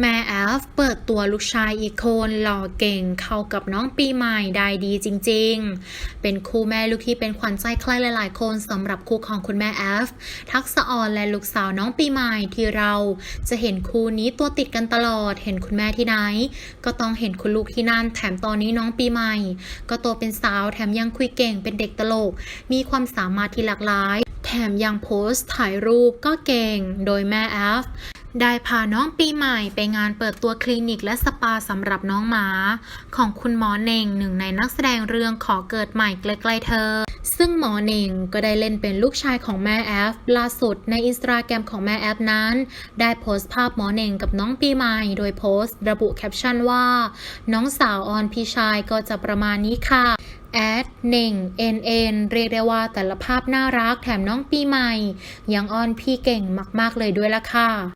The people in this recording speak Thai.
แม่แอฟเปิดตัวลูกชายอีกคนหล่อเก่งเข้ากับน้องปีใหม่ได้ดีจริงๆ เป็นคู่แม่ลูกที่เป็นขวัญใจใครหลายๆ คนสำหรับคู่ของคุณแม่แอฟทักษะออนและลูกสาวน้องปีใหม่ที่เรา จะเห็นคู่นี้ตัวติดกันตลอดเห็นคุณแม่ที่ไหน ก็ต้องเห็นคุณลูกที่นั่น แถมตอนนี้น้องปีใหม่ ก็โตเป็นสาวแถมยังคุยเก่งเป็นเด็กตลก มีความสามารถที่หลากหลาย แถมยังโพสต์ถ่ายรูปก็เก่งโดยแม่แอฟ ได้พาน้องปีใหม่ไปงานเปิดตัวคลินิกและสปาสำหรับน้องหมา ของคุณหมอเน่งหนึ่งในนักแสดงเรื่องขอเกิดใหม่ใกล้ๆเธอ ซึ่งหมอเน่งก็ได้เล่นเป็นลูกชายของแม่แอฟล่าสุดในอินสตาแกรมของแม่แอฟนั้น ได้โพสต์ภาพหมอเน่งกับน้องปีใหม่ โดยโพสต์ระบุแคปชั่นว่า น้องสาวออนพี่ชายก็จะประมาณนี้ค่ะแอดเน่ง NN เรียกได้ว่าแต่ละภาพน่ารักแถมน้องปีใหม่ ยังอ้อนพี่เก่งมาก ๆ เลยด้วยละค่ะ